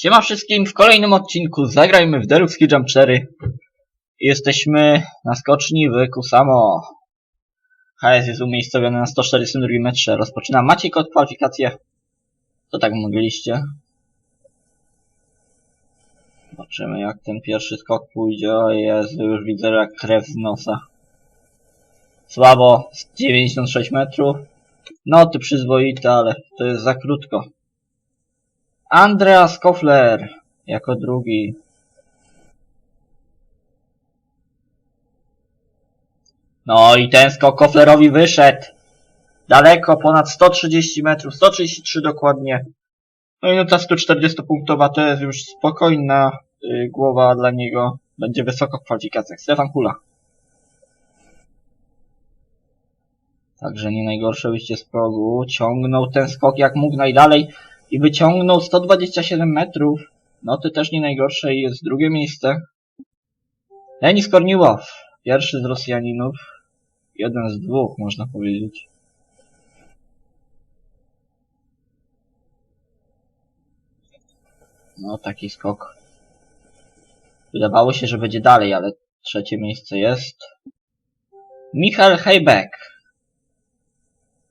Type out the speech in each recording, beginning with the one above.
Siema wszystkim, w kolejnym odcinku zagrajmy w Deluxe Jump 4. Jesteśmy na skoczni w Kusamo. HS jest umiejscowiony na 142 metrze. Rozpoczyna Maciek od kwalifikację. To tak mówiliście. Zobaczymy jak ten pierwszy skok pójdzie. O Jezu, już widzę jak krew z nosa. Słabo, z 96 metrów. No ty przyzwoite, ale to jest za krótko. Andreas Kofler jako drugi. No i ten skok Koflerowi wyszedł. Daleko, ponad 130 metrów, 133 dokładnie. No i no ta 140 punktowa to jest już spokojna y, głowa dla niego. Będzie wysoko w kwalifikacjach. Stefan Kula. Także nie najgorsze wyjście z progu. Ciągnął ten skok jak mógł najdalej i wyciągnął 127 metrów. No to też nie najgorsze i jest drugie miejsce. Denis Korniłow, pierwszy z Rosjaninów. Jeden z dwóch, można powiedzieć. No, taki skok. Wydawało się, że będzie dalej, ale trzecie miejsce jest. Michal Hejbek.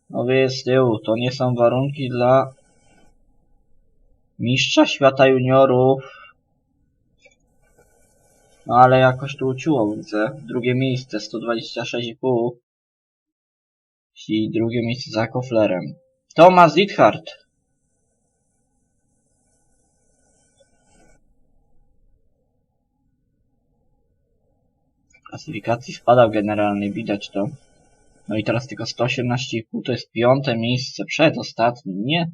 No wie z tyłu, to nie są warunki dla mistrza świata juniorów. No ale jakoś tu uciło, widzę. Drugie miejsce, 126,5. I drugie miejsce za Koflerem. Thomas Dithard. W klasyfikacji spadał generalnie, widać to. No i teraz tylko 118,5 to jest piąte miejsce przed ostatnim. Nie,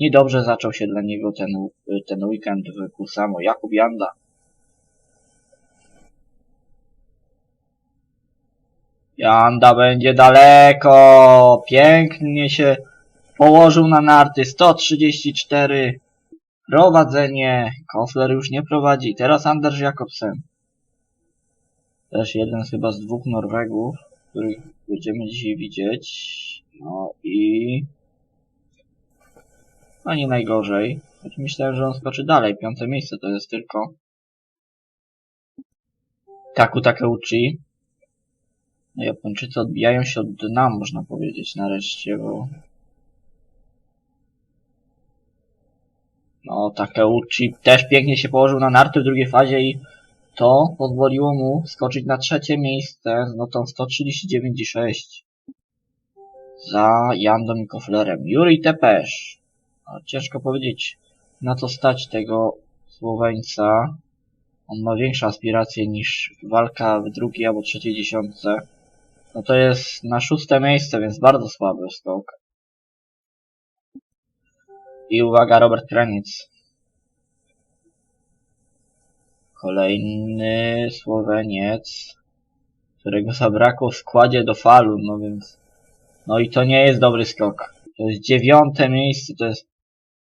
niedobrze zaczął się dla niego ten, ten weekend w Kusamo. Jakub Janda. Janda będzie daleko. Pięknie się położył na narty. 134. Prowadzenie. Kofler już nie prowadzi. Teraz Anders Jakobsen. Też jeden chyba z dwóch Norwegów, których będziemy dzisiaj widzieć. No i... No nie najgorzej. Choć myślałem, że on skoczy dalej. Piąte miejsce to jest tylko. Taku Takeuchi. No Japończycy odbijają się od dna, można powiedzieć, nareszcie, bo... No, Takeuchi też pięknie się położył na narty w drugiej fazie i to pozwoliło mu skoczyć na trzecie miejsce z notą 139,6 za Jandą i Koflerem. Juri Tepesz. Ciężko powiedzieć na co stać tego Słoweńca. On ma większe aspiracje niż walka w drugiej albo trzeciej dziesiątce. No to jest na szóste miejsce, więc bardzo słaby skok. I uwaga, Robert Kraniec. Kolejny Słoweniec, którego zabrakło w składzie do falu, no więc... No i to nie jest dobry skok. To jest dziewiąte miejsce, to jest,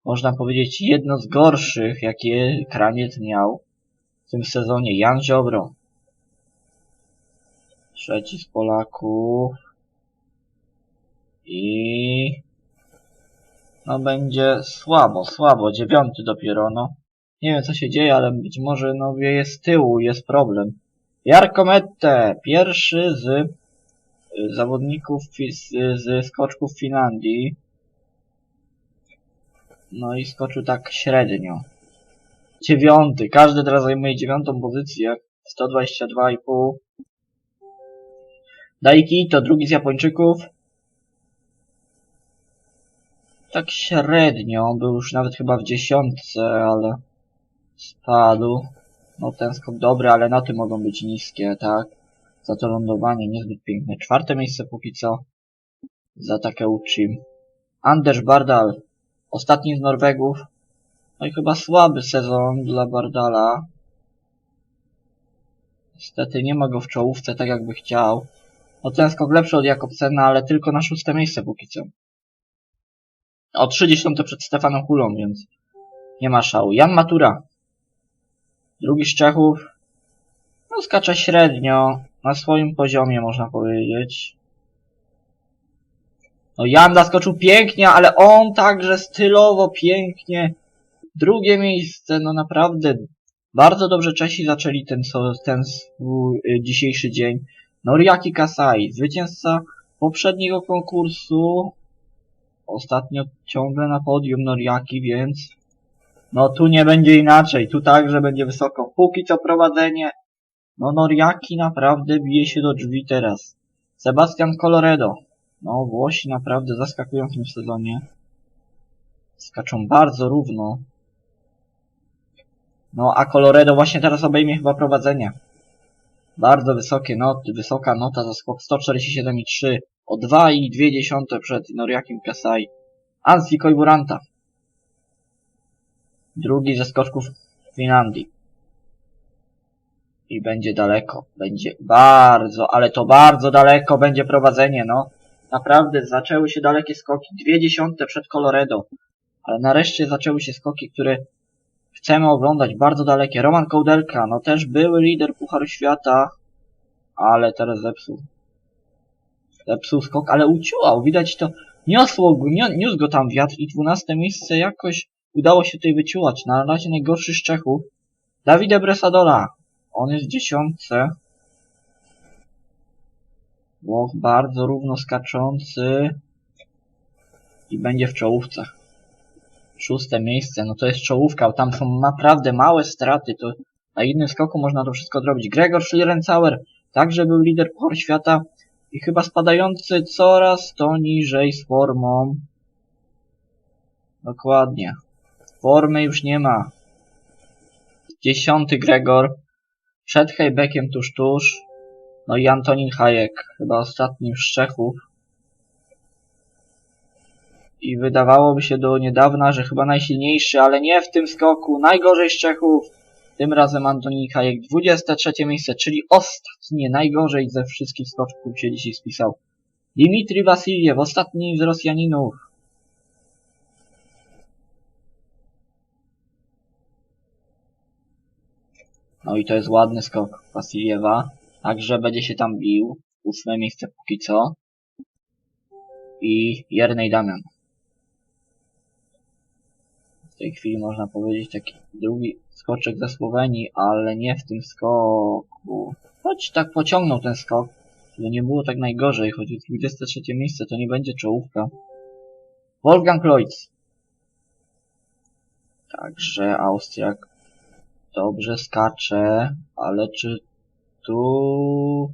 można powiedzieć, jedno z gorszych, jakie Kraniec miał w tym sezonie. Jan Ziobro. Trzeci z Polaków. I... No będzie słabo, słabo. Dziewiąty dopiero, no. Nie wiem co się dzieje, ale być może no wieje z tyłu, jest problem. Jarko Mette, pierwszy z y, zawodników z, z skoczków Finlandii. No i skoczył tak średnio. Dziewiąty, każdy teraz zajmuje dziewiątą pozycję. 122,5. Daiki to drugi z Japończyków. Tak średnio, był już nawet chyba w dziesiątce, ale spadł. No ten skok dobry, ale noty mogą być niskie, tak? Za to lądowanie niezbyt piękne. Czwarte miejsce póki co za Takeuchi. Anders Bardal, ostatni z Norwegów. No i chyba słaby sezon dla Bardala. Niestety nie ma go w czołówce tak jakby chciał. No ten skok lepszy od Jakobsena, ale tylko na szóste miejsce póki co. O 30 przed Stefanem Kulą, więc nie ma szału. Jan Matura, Drugi z Czechów, no skacze średnio, na swoim poziomie można powiedzieć. No Jan zaskoczył pięknie, ale on także stylowo pięknie Drugie miejsce, no naprawdę bardzo dobrze Czesi zaczęli ten, ten swój y, dzisiejszy dzień. Noriaki Kasai, zwycięzca poprzedniego konkursu. Ostatnio ciągle na podium Noriaki, więc no tu nie będzie inaczej. Tu także będzie wysoko. Póki co prowadzenie. No Noriaki naprawdę bije się do drzwi teraz. Sebastian Coloredo. No Włosi naprawdę zaskakują w tym sezonie. Skaczą bardzo równo. No a Coloredo właśnie teraz obejmie chyba prowadzenie. Bardzo wysokie noty, wysoka nota za skok 147,3 o 2,2 przed Noriakiem Kasai. Ansi Koiburanta. Drugi ze skoczków Finlandii. I będzie daleko. Będzie bardzo, ale to bardzo daleko będzie prowadzenie, no. Naprawdę zaczęły się dalekie skoki. Dwie dziesiąte przed Coloredo. Ale nareszcie zaczęły się skoki, które chcemy oglądać. Bardzo dalekie. Roman Kołdelka, no też były lider Pucharu Świata. Ale teraz zepsuł. Zepsuł skok, ale uciułał. Widać to. Niosło niósł go tam wiatr i dwunaste miejsce jakoś udało się tutaj wyciułać. Na razie najgorszy z Czechów. Davide Bresadola. On jest w dziesiątce. Włoch bardzo równo skaczący. I będzie w czołówce. Szóste miejsce, no to jest czołówka. Tam są naprawdę małe straty. To na jednym skoku można to wszystko zrobić. Gregor Schlierenzauer także był lider Puchar Świata. I chyba spadający coraz to niżej z formą. Dokładnie. Formy już nie ma. Dziesiąty Gregor. Przed Hejbekiem tuż tuż. No i Antonin Hayek, chyba ostatnim z Czechów. I wydawałoby się do niedawna, że chyba najsilniejszy, ale nie w tym skoku. Najgorzej z Czechów. Tym razem Antonin Hayek 23 miejsce, czyli ostatnie, najgorzej ze wszystkich skoczków się dzisiaj spisał. Dimitri Wasiliew, ostatni z Rosjaninów. No i to jest ładny skok Wasiliewa. Także będzie się tam bił. Ósme miejsce póki co. I Jernej Damian. W tej chwili można powiedzieć taki drugi skoczek ze Słowenii, ale nie w tym skoku. Choć tak pociągnął ten skok, żeby nie było tak najgorzej, choć jest 23 miejsce, to nie będzie czołówka. Wolfgang Lloyd. Także Austriak dobrze skacze, ale czy tu...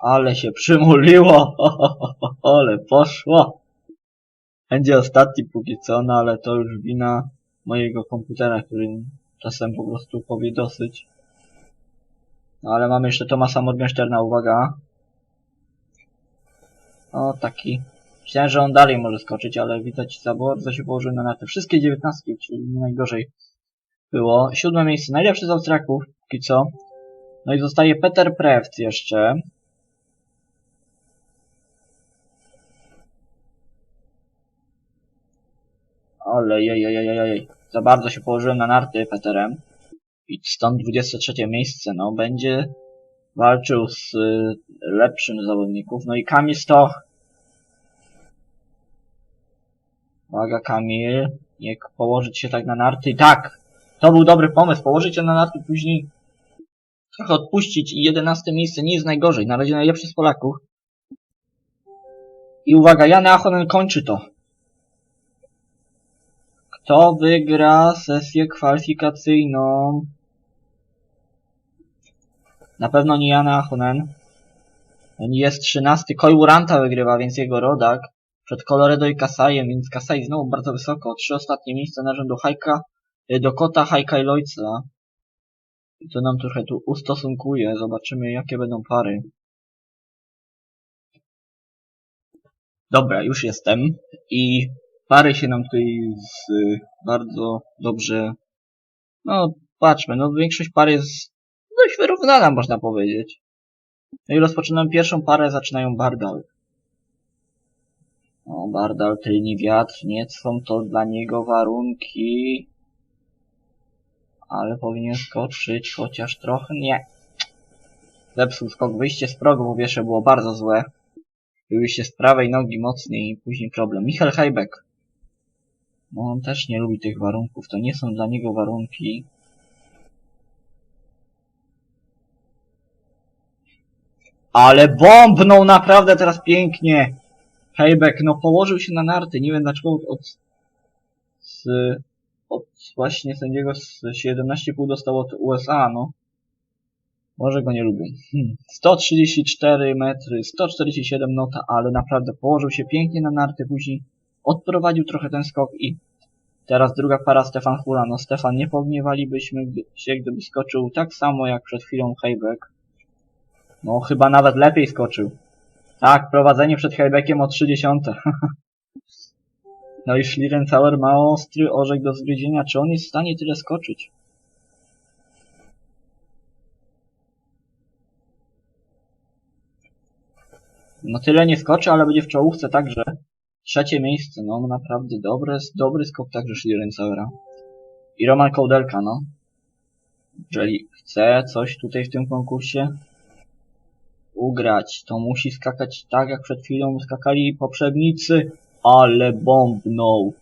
Ale się przymuliło! Ale poszło! Będzie ostatni póki co, no ale to już wina mojego komputera, który czasem po prostu powie dosyć. No ale mamy jeszcze Tomasa Morgensterna, uwaga. O, taki. Myślałem, że on dalej może skoczyć, ale widać za bardzo się położył na te wszystkie dziewiętnastki, czyli najgorzej było. Siódme miejsce, najlepszy z Austriaków, póki co. No i zostaje Peter Prewc jeszcze. Ale jej, jej, jej, jej. Za bardzo się położyłem na narty Peterem. I stąd 23 miejsce, no będzie walczył z y, lepszym zawodników. No i Kamil Stoch. Uwaga Kamil, nie położyć się tak na narty. Tak, to był dobry pomysł, położyć się na narty później trochę odpuścić i 11 miejsce nie jest najgorzej. Na razie najlepszy z Polaków. I uwaga, Jan Achonen kończy to. Kto wygra sesję kwalifikacyjną? Na pewno nie Jan Achonen. On jest 13. Koiburanta wygrywa, więc jego rodak. Przed Coloredo i Kasajem, więc Kasaj znowu bardzo wysoko. Trzy ostatnie miejsca należą do Hajka, y, do Kota, Hajka i Lojca. To nam trochę tu ustosunkuje. Zobaczymy, jakie będą pary. Dobra, już jestem. I pary się nam tutaj z, bardzo dobrze... No, patrzmy, no większość par jest dość wyrównana, można powiedzieć. No i rozpoczynam pierwszą parę, zaczynają Bardal. O, Bardal, tylni wiatr, nie są to dla niego warunki. Ale powinien skoczyć chociaż trochę. Nie. Zepsuł skok. Wyjście z progu, mówię, że było bardzo złe. Wyjście z prawej nogi mocniej i później problem. Michal Hajbek. No on też nie lubi tych warunków, to nie są dla niego warunki. Ale bombnął naprawdę teraz pięknie! Hejbek, no położył się na narty, nie wiem dlaczego od, z, od właśnie sędziego z 17,5 dostał od USA, no. Może go nie lubią. Hmm. 134 metry, 147 nota, ale naprawdę położył się pięknie na narty, później odprowadził trochę ten skok i teraz druga para Stefan Hula. No Stefan, nie pogniewalibyśmy się, gdyby skoczył tak samo jak przed chwilą Hejbek. No chyba nawet lepiej skoczył. Tak, prowadzenie przed Heybeckiem o 30. no i Schlierenzauer ma ostry orzech do zgryzienia. Czy on jest w stanie tyle skoczyć? No tyle nie skoczy, ale będzie w czołówce także. Trzecie miejsce, no naprawdę dobry, dobry skok także Schlierenzauera. I Roman Kołdelka, no. Jeżeli chce coś tutaj w tym konkursie ugrać, to musi skakać tak jak przed chwilą skakali poprzednicy, ale bombnął.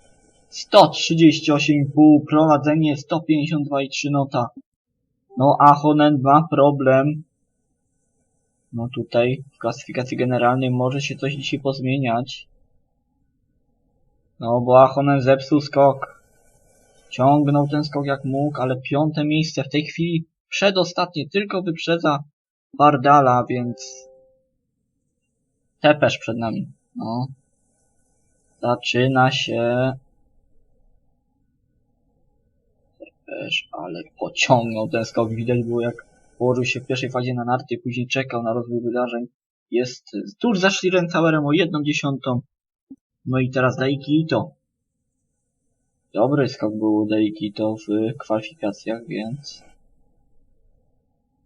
138,5, prowadzenie 152,3 nota. No a Honen ma problem. No tutaj w klasyfikacji generalnej może się coś dzisiaj pozmieniać. No bo Ahonen zepsuł skok. Ciągnął ten skok jak mógł, ale piąte miejsce w tej chwili przedostatnie tylko wyprzedza Bardala, więc tepesz przed nami. No. Zaczyna się tepesz, ale pociągnął ten skok. Widać było jak położył się w pierwszej fazie na narty, później czekał na rozwój wydarzeń. Jest tuż za Schlierenzauerem o jedną dziesiątą. No i teraz Daikito. Dobry skok był u Daikito w kwalifikacjach, więc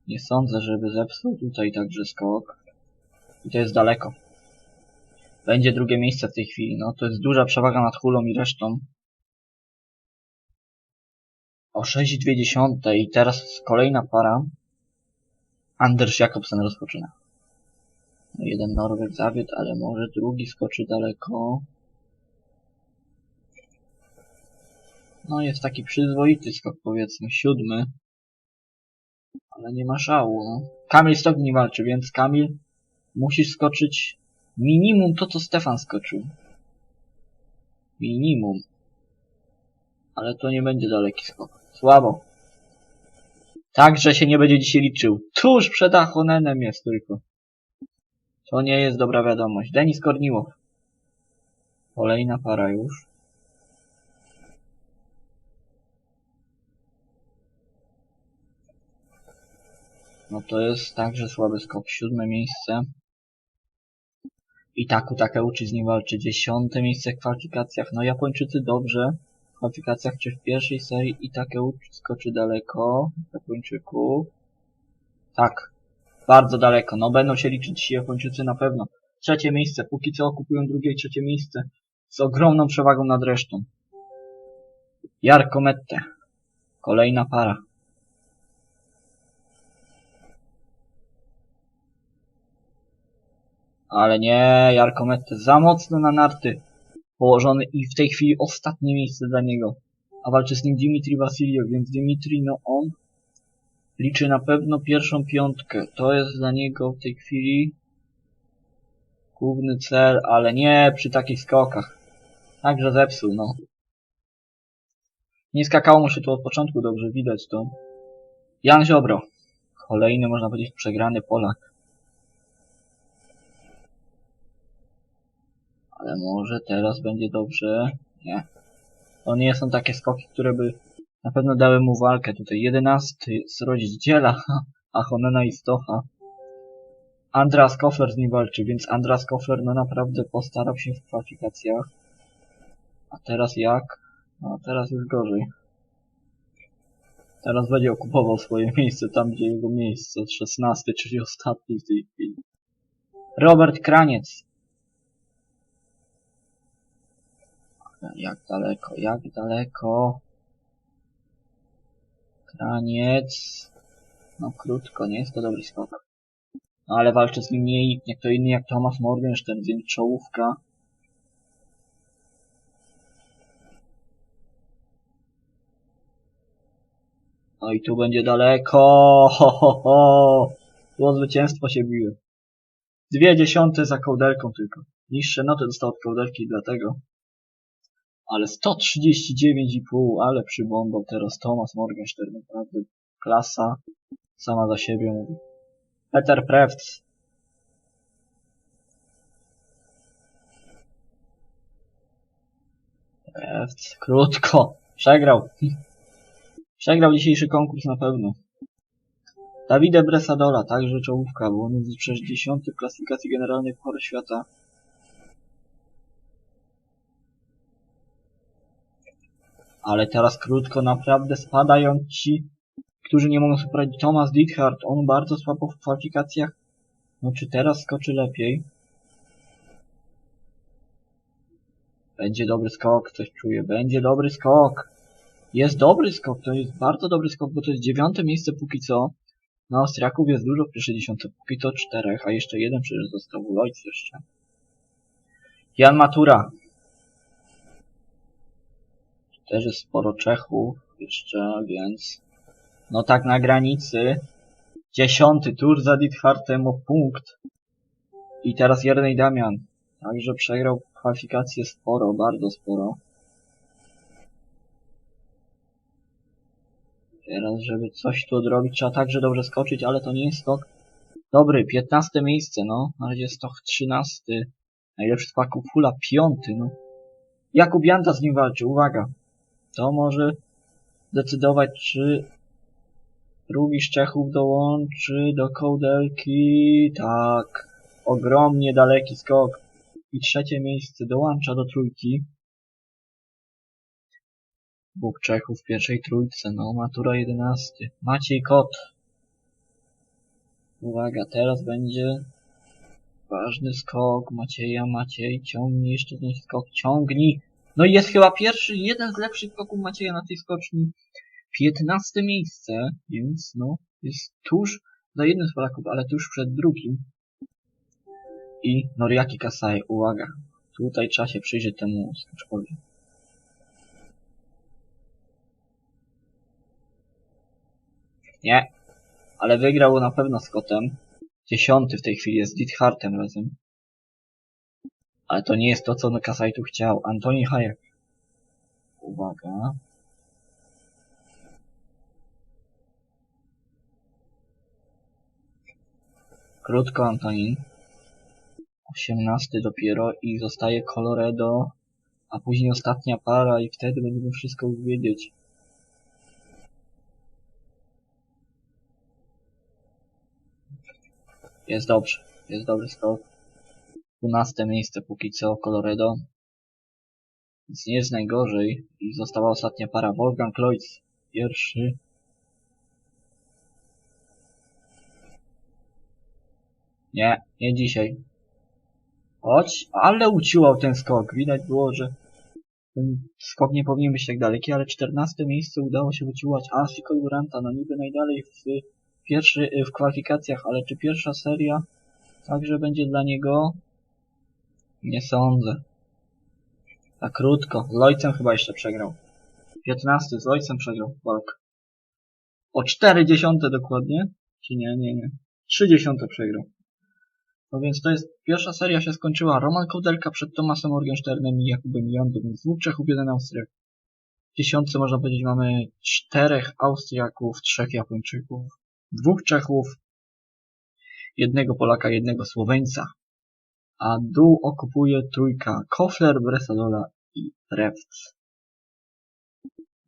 nie sądzę, żeby zepsuł tutaj także skok. I to jest daleko. Będzie drugie miejsce w tej chwili. No to jest duża przewaga nad Hulą i resztą. O 6,2 i teraz kolejna para. Anders Jakobsen rozpoczyna. No, jeden Norweg zawiódł, ale może drugi skoczy daleko. No jest taki przyzwoity skok powiedzmy, siódmy. Ale nie ma szału. No. Kamil Stok nie walczy, więc Kamil musisz skoczyć minimum to, co Stefan skoczył. Minimum. Ale to nie będzie daleki skok. Słabo. Także się nie będzie dzisiaj liczył. Tuż przed Achonenem jest tylko. To nie jest dobra wiadomość. Denis Korniłow. Kolejna para już. No to jest także słaby skok. Siódme miejsce. I Taku Takeuchi z nim walczy. Dziesiąte miejsce w kwalifikacjach. No Japończycy dobrze. W kwalifikacjach czy w pierwszej serii i Takeuchi skoczy daleko. Japończyków. Tak. Bardzo daleko. No będą się liczyć ci Japończycy na pewno. Trzecie miejsce. Póki co okupują drugie i trzecie miejsce. Z ogromną przewagą nad resztą. Jarko Mette. Kolejna para. Ale nie, Jarko Mette za mocno na narty położony i w tej chwili ostatnie miejsce dla niego. A walczy z nim Dimitri Vasiljev, więc Dimitri, no on liczy na pewno pierwszą piątkę. To jest dla niego w tej chwili główny cel, ale nie przy takich skokach. Także zepsuł, no. Nie skakało mu się tu od początku, dobrze widać to. Jan Ziobro. Kolejny, można powiedzieć, przegrany Polak. Ale może teraz będzie dobrze. Nie. To nie są takie skoki, które by na pewno dały mu walkę. Tutaj jedenasty z rozdziela Achonena i Stocha. Andras Kofler z nim walczy, więc Andras Kofler no naprawdę postarał się w kwalifikacjach. A teraz jak? No teraz już gorzej. Teraz będzie okupował swoje miejsce tam, gdzie jego miejsce. 16, czyli ostatni w tej chwili. Robert Kraniec. Jak daleko, jak daleko? Kraniec. No krótko, nie jest to dobry skok. No ale walczy z nim nie jak to inny, jak Thomas Morgenstern, więc czołówka. No i tu będzie daleko. Ho, ho, ho. Było zwycięstwo się biły. Dwie dziesiąte za kołderką tylko. Niższe noty dostał od kołderki, dlatego ale 139,5, ale przybombał teraz Thomas Morgenstern, naprawdę klasa sama za siebie mówi. Peter Prewc. Prewc, krótko. Przegrał. Przegrał dzisiejszy konkurs na pewno. Davide Bresadola, także czołówka, bo on jest przecież dziesiąty w klasyfikacji generalnej Pucharu Świata. Ale teraz krótko, naprawdę spadają ci, którzy nie mogą sobie poradzić. Thomas Dithard, on bardzo słabo w kwalifikacjach. No czy teraz skoczy lepiej? Będzie dobry skok, coś czuję. Będzie dobry skok. Jest dobry skok, to jest bardzo dobry skok, bo to jest dziewiąte miejsce póki co. Na Austriaków jest dużo w pierwszej dziesiątce, póki to czterech, a jeszcze jeden przecież został w Lloyds jeszcze. Jan Matura. Też jest sporo Czechów jeszcze, więc... No tak na granicy. Dziesiąty tur za o punkt. I teraz Jernej Damian. Także przegrał kwalifikację sporo, bardzo sporo. Teraz, żeby coś tu odrobić, trzeba także dobrze skoczyć, ale to nie jest skok. Dobry, 15 miejsce, no. Na razie to 13. Najlepszy z paków Fula, 5, no. Jakub Janta z nim walczy, uwaga. To może decydować, czy drugi z Czechów dołączy do kołdelki. Tak. Ogromnie daleki skok. I trzecie miejsce dołącza do trójki. Dwóch Czechów w pierwszej trójce, no matura 11. Maciej Kot. Uwaga, teraz będzie ważny skok Macieja, Maciej, ciągnij jeszcze ten skok, ciągnij. No i jest chyba pierwszy, jeden z lepszych skoków Macieja na tej skoczni. 15 miejsce, więc no, jest tuż za jednym z Polaków, ale tuż przed drugim. I Noriaki Kasai, uwaga, tutaj trzeba się przyjrzeć temu skoczkowi. Nie. Ale wygrał na pewno z kotem. Dziesiąty w tej chwili jest z Dithartem razem. Ale to nie jest to, co Kasai tu chciał. Antoni Hayek. Uwaga. Krótko Antonin. 18 dopiero i zostaje Coloredo, a później ostatnia para i wtedy będziemy wszystko wiedzieć. Jest dobrze, jest dobry skok. 12 miejsce póki co Coloredo. Więc nie jest najgorzej. I została ostatnia para. Wolfgang Lloyd pierwszy. Nie, nie dzisiaj. Chodź, ale uciłał ten skok. Widać było, że ten skok nie powinien być tak daleki, ale 14 miejsce udało się wyciłać Asi Kolburanta. No niby najdalej w pierwszy w kwalifikacjach, ale czy pierwsza seria także będzie dla niego? Nie sądzę. Za krótko. Z Lojcem chyba jeszcze przegrał. 15 z Lojcem przegrał walkę. O 4 dziesiąte dokładnie? Czy nie, nie, nie. 3 dziesiąte przegrał. No więc to jest, pierwsza seria się skończyła. Roman Kołdelka przed Tomasem Morgensternem i Jakubem Jandą, więc dwóch Czechów, jeden Austriak. Dziesiątce można powiedzieć mamy czterech Austriaków, trzech Japończyków, dwóch Czechów, jednego Polaka, jednego Słoweńca. A dół okupuje trójka Kofler, Bresadola i Prewc.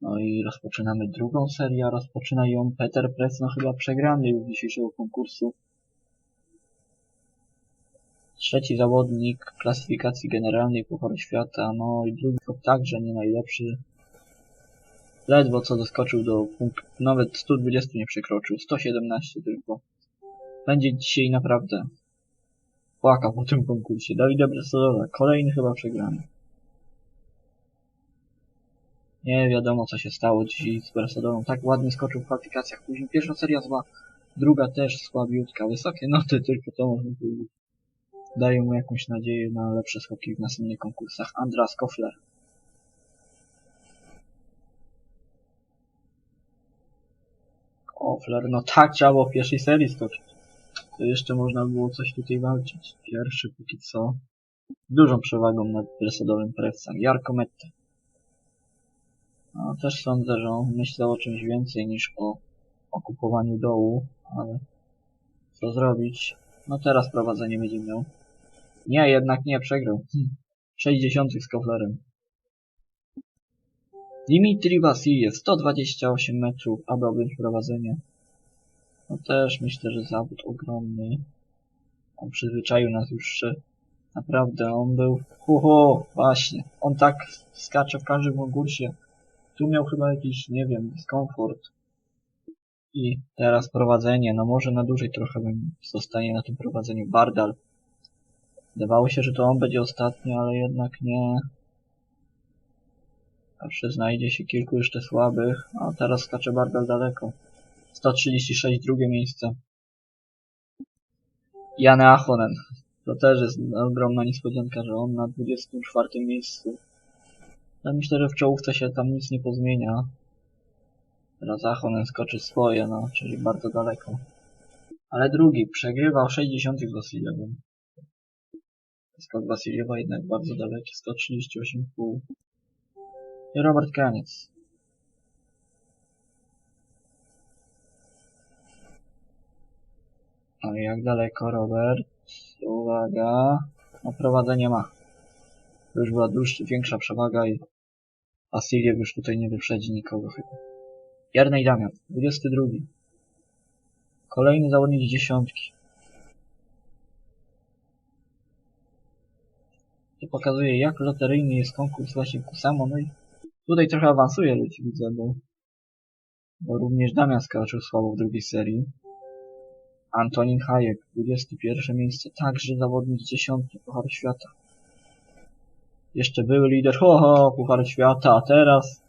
No i rozpoczynamy drugą serię, rozpoczyna ją Peter Press, no chyba przegrany już dzisiejszego konkursu. Trzeci zawodnik klasyfikacji generalnej Pucharu Świata, no i drugi także nie najlepszy. Ledwo co doskoczył do punktu, nawet 120 nie przekroczył, 117 tylko. Będzie dzisiaj naprawdę płakał po tym konkursie. Dawida Bresodowa, kolejny chyba przegrany. Nie wiadomo co się stało dzisiaj z Bresodową. Tak ładnie skoczył w kwalifikacjach. Później pierwsza seria zła, druga też słabiutka. Wysokie noty, tylko to można powiedzieć. Daje mu jakąś nadzieję na lepsze skoki w następnych konkursach. Andras Kofler. O, Flair, no tak trzeba było w pierwszej serii skoczyć. To jeszcze można było coś tutaj walczyć. Pierwszy póki co. Dużą przewagą nad presadowym prewcem. Jarko Mette. No, też sądzę, że on myślał o czymś więcej niż o okupowaniu dołu, ale co zrobić? No teraz prowadzenie będzie miał. Nie, jednak nie, przegrał. Hm. 60 z Koflerem. Dimitri Wasiliew, 128 metrów, aby objąć prowadzenie. No też myślę, że zawód ogromny. On przyzwyczaił nas już, że naprawdę on był... Hu, właśnie. On tak skacze w każdym konkursie. Tu miał chyba jakiś, nie wiem, dyskomfort. I teraz prowadzenie, no może na dłużej trochę bym zostanie na tym prowadzeniu. Bardal. Wydawało się, że to on będzie ostatni, ale jednak nie. Zawsze znajdzie się kilku jeszcze słabych, a teraz skacze Bardal daleko. 136, drugie miejsce. Jane Ahonen. To też jest ogromna niespodzianka, że on na 24 miejscu. No myślę, że w czołówce się tam nic nie pozmienia. Teraz Ahonen skoczy swoje, no, czyli bardzo daleko. Ale drugi przegrywał 60 z Wasiliewem. Skok Wasiliewa jednak bardzo daleki, 138,5. I Robert Kaniec. Jak daleko Robert? Uwaga. No prowadzenie ma. Już była dłuższa, większa przewaga i Wasiliew już tutaj nie wyprzedzi nikogo chyba. Jarnej Damian, 22. Kolejny zawodnik dziesiątki. To pokazuje jak loteryjny jest konkurs właśnie Kusamo, no i tutaj trochę awansuje ludzi widzę, bo, bo również Damian skoczył słabo w drugiej serii. Antonin Hayek, 21 miejsce, także zawodnik z dziesiątki Pucharu Świata. Jeszcze był lider, ho, ho, Puchar Świata, a teraz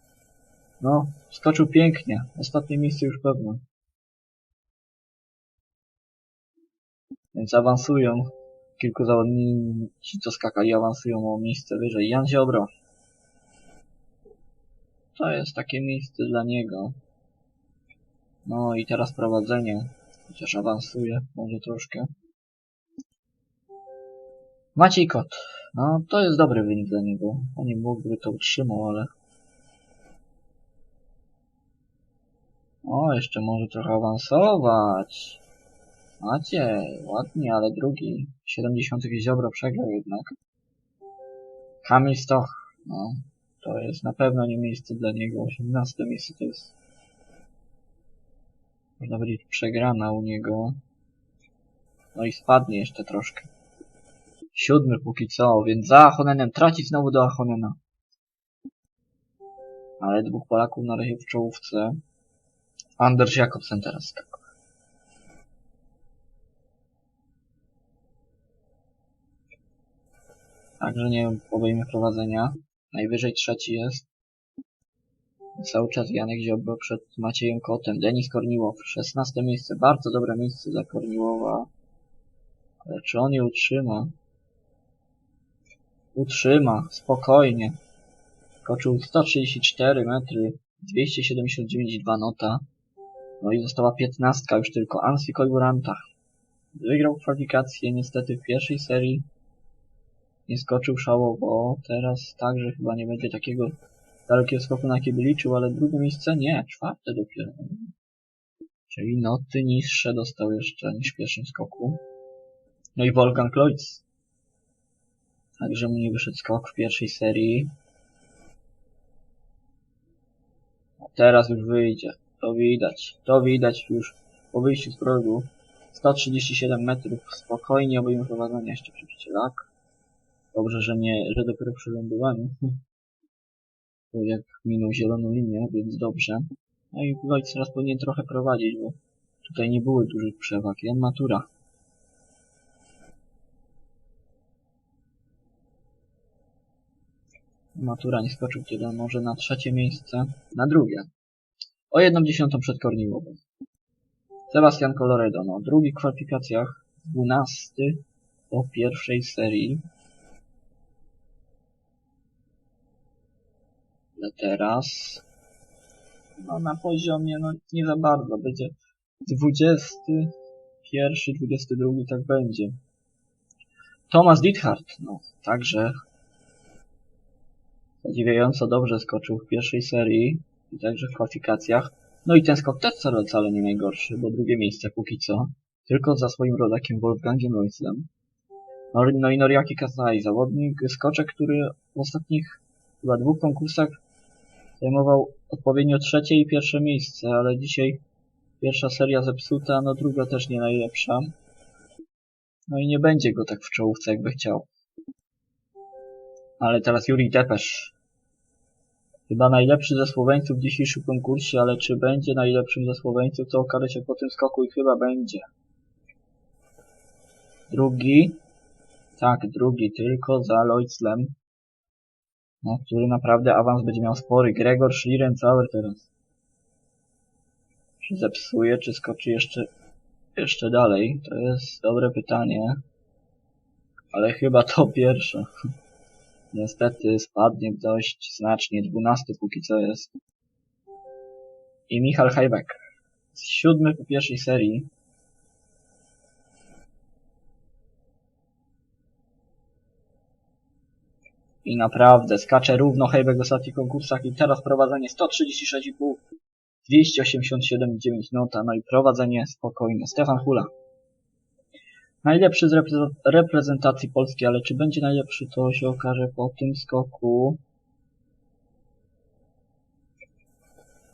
no, skoczył pięknie. Ostatnie miejsce już pewne. Więc awansują. Kilku zawodników, co skakali, awansują o miejsce wyżej. Jan Ziobro. To jest takie miejsce dla niego. No i teraz prowadzenie. Chociaż awansuje, może troszkę. Maciej Kot. No, to jest dobry wynik dla niego. On nie mógłby to utrzymał, ale O, jeszcze może trochę awansować. Macie, ładnie, ale drugi. 70 Ziobro przegrał jednak. Kamil Stoch. No, to jest na pewno nie miejsce dla niego. 18 miejsce to jest... Można powiedzieć przegrana u niego. No i spadnie jeszcze troszkę. Siódmy póki co, więc za Ahonenem traci znowu do Ahonena. Ale dwóch Polaków na razie w czołówce. Anders Jakobsen teraz skakał. Także nie obejmie prowadzenia. Najwyżej trzeci jest. Cały czas Janek Ziobro przed Maciejem Kotem. Denis Korniłow, 16 miejsce. Bardzo dobre miejsce dla Korniłowa. Ale czy on je utrzyma? Utrzyma, spokojnie. Koczył 134 metry, 279,2 nota. No i została piętnastka już tylko. Ansi Kolburanta. Wygrał kwalifikację niestety w pierwszej serii. Nie skoczył szałowo. Teraz także chyba nie będzie takiego dalekiego skoku na jakie liczył, ale drugie miejsce nie. Czwarte dopiero. Czyli noty niższe dostał jeszcze niż w pierwszym skoku. No i Wolfgang Kloitz. Także mu nie wyszedł skok w pierwszej serii. A teraz już wyjdzie. To widać, to widać już po wyjściu z progu. 137 metrów, spokojnie obejmę prowadzenie jeszcze oczywiście lak. Dobrze, że nie, że dopiero przy lądowaniu. Jak minął zieloną linię, więc dobrze. No i Wojt teraz powinien trochę prowadzić, bo tutaj nie były dużych przewag. Jan Matura. Matura nie skoczył tyle, może na trzecie miejsce, na drugie. O jedną dziesiątą przed Korniłowem. Sebastian Coloredo, no drugi w kwalifikacjach, dwunasty po pierwszej serii. Ale teraz no, na poziomie, no nie za bardzo. Będzie 21, 22, tak będzie. Thomas Dithart, no, także zadziwiająco dobrze skoczył w pierwszej serii i także w kwalifikacjach. No i ten skok też wcale, nie najgorszy, bo drugie miejsce póki co, tylko za swoim rodakiem Wolfgangiem Loislem. No, no i Noriaki Kazai, zawodnik, skoczek, który w ostatnich chyba dwóch konkursach zajmował odpowiednio trzecie i pierwsze miejsce, ale dzisiaj pierwsza seria zepsuta, no druga też nie najlepsza. No i nie będzie go tak w czołówce, jakby chciał. Ale teraz Juri Depesz. Chyba najlepszy ze Słoweńców w dzisiejszym konkursie, ale czy będzie najlepszym ze Słoweńców, to okaże się po tym skoku i chyba będzie. Drugi. Tak, drugi, tylko za Lloydslem. No, który naprawdę awans będzie miał spory. Gregor Schlierencauer teraz. Czy zepsuje, czy skoczy jeszcze, jeszcze dalej? To jest dobre pytanie. Ale chyba to pierwsze. Niestety spadnie dość znacznie. 12 póki co jest. I Michal Hajbek. Siódmy po pierwszej serii. I naprawdę skacze równo Hejbek w ostatnich konkursach i teraz prowadzenie 136,5 287,9 nota, no i prowadzenie spokojne. Stefan Hula. Najlepszy z repre- reprezentacji Polski, ale czy będzie najlepszy to się okaże po tym skoku.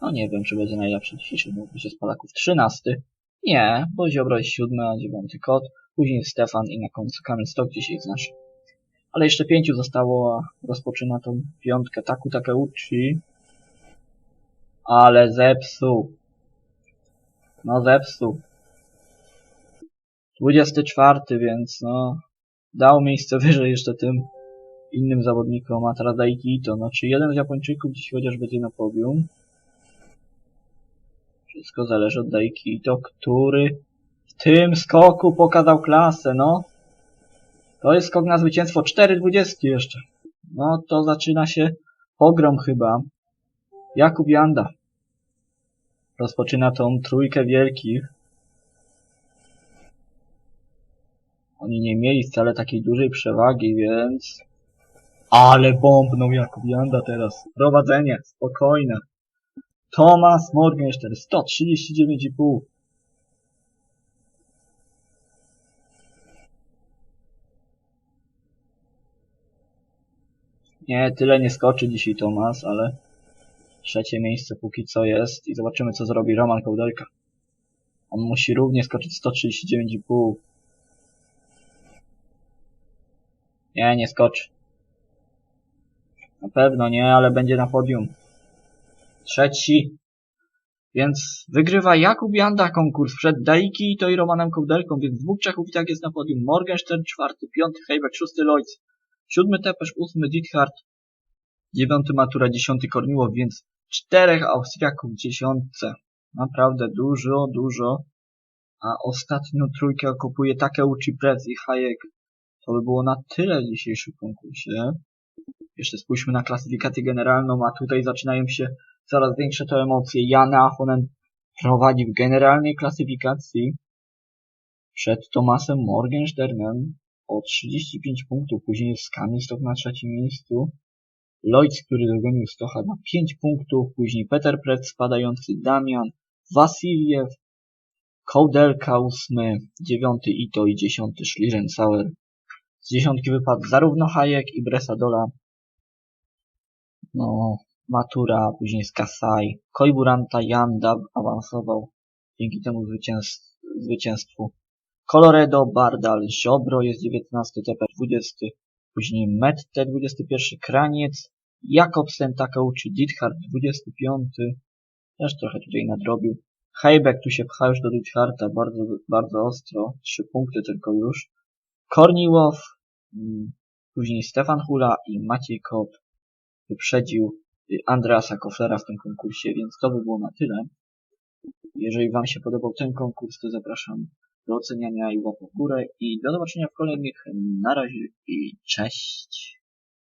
No nie wiem, czy będzie najlepszy dzisiejszy mógłby się z Polaków. 13. Nie, bo Ziobro jest siódmy, a dziewiąty kot. Później Stefan i na końcu Kamil Stok dzisiaj znasz. Ale jeszcze pięciu zostało, a rozpoczyna tą piątkę. Taku Takeuchi. Ale zepsuł. No zepsuł. 24, więc no dał miejsce wyżej jeszcze tym innym zawodnikom, a teraz Daiki Ito. No czy jeden z Japończyków dziś chociaż będzie na podium? Wszystko zależy od Daiki Ito, który w tym skoku pokazał klasę, no. To jest skok na zwycięstwo 4,20 jeszcze. No to zaczyna się pogrom chyba. Jakub Janda. Rozpoczyna tą trójkę wielkich. Oni nie mieli wcale takiej dużej przewagi, więc... Ale bombnął Jakub Janda teraz. Prowadzenie, spokojne. Thomas Morgenstern, 139,5. Nie, tyle nie skoczy dzisiaj Tomas, ale trzecie miejsce póki co jest i zobaczymy co zrobi Roman Kołdelka. On musi równie skoczyć 139,5. Nie, nie skoczy. Na pewno nie, ale będzie na podium. Trzeci. Więc wygrywa Jakub Janda konkurs przed Daiki i to i Romanem Kołdelką, więc dwóch Czechów i tak jest na podium. Morgenstern czwarty, piąty Hejbek, szósty Lloyds, siódmy Tepesz, ósmy Dithart, dziewiąty Matura, dziesiąty Korniłow, więc czterech Austriaków dziesiątce. Naprawdę dużo, dużo. A ostatnią trójkę okupuje Takeuchi Prez i Hayek. To by było na tyle w dzisiejszym konkursie. Jeszcze spójrzmy na klasyfikację generalną, a tutaj zaczynają się coraz większe to emocje. Jan Ahonen prowadzi w generalnej klasyfikacji przed Tomasem Morgensternem o 35 punktów. Później jest Kamil Stok na trzecim miejscu. Lloyds, który dogonił Stocha na 5 punktów. Później Peter Pret spadający, Damian, Wasiliew, Kołdelka ósmy, dziewiąty Ito i dziesiąty Schlierencauer. Z dziesiątki wypadł zarówno Hayek i Bresadola. No, Matura, później z Kasai. Koiburanta Janda awansował dzięki temu zwycięstw, zwycięstwu. Coloredo, Bardal, Ziobro jest 19, Teper 20, później Mette 21, Kraniec, Jakobsen, Takeuchi, Dithart 25, też trochę tutaj nadrobił. Hejbek tu się pcha już do Ditharta bardzo, bardzo ostro, 3 punkty tylko już. Korniłow, mm, później Stefan Hula i Maciej Kop wyprzedził y, Andreasa Koflera w tym konkursie, więc to by było na tyle. Jeżeli Wam się podobał ten konkurs, to zapraszam do oceniania i łapek w górę i do zobaczenia w kolejnych. Na razie i cześć!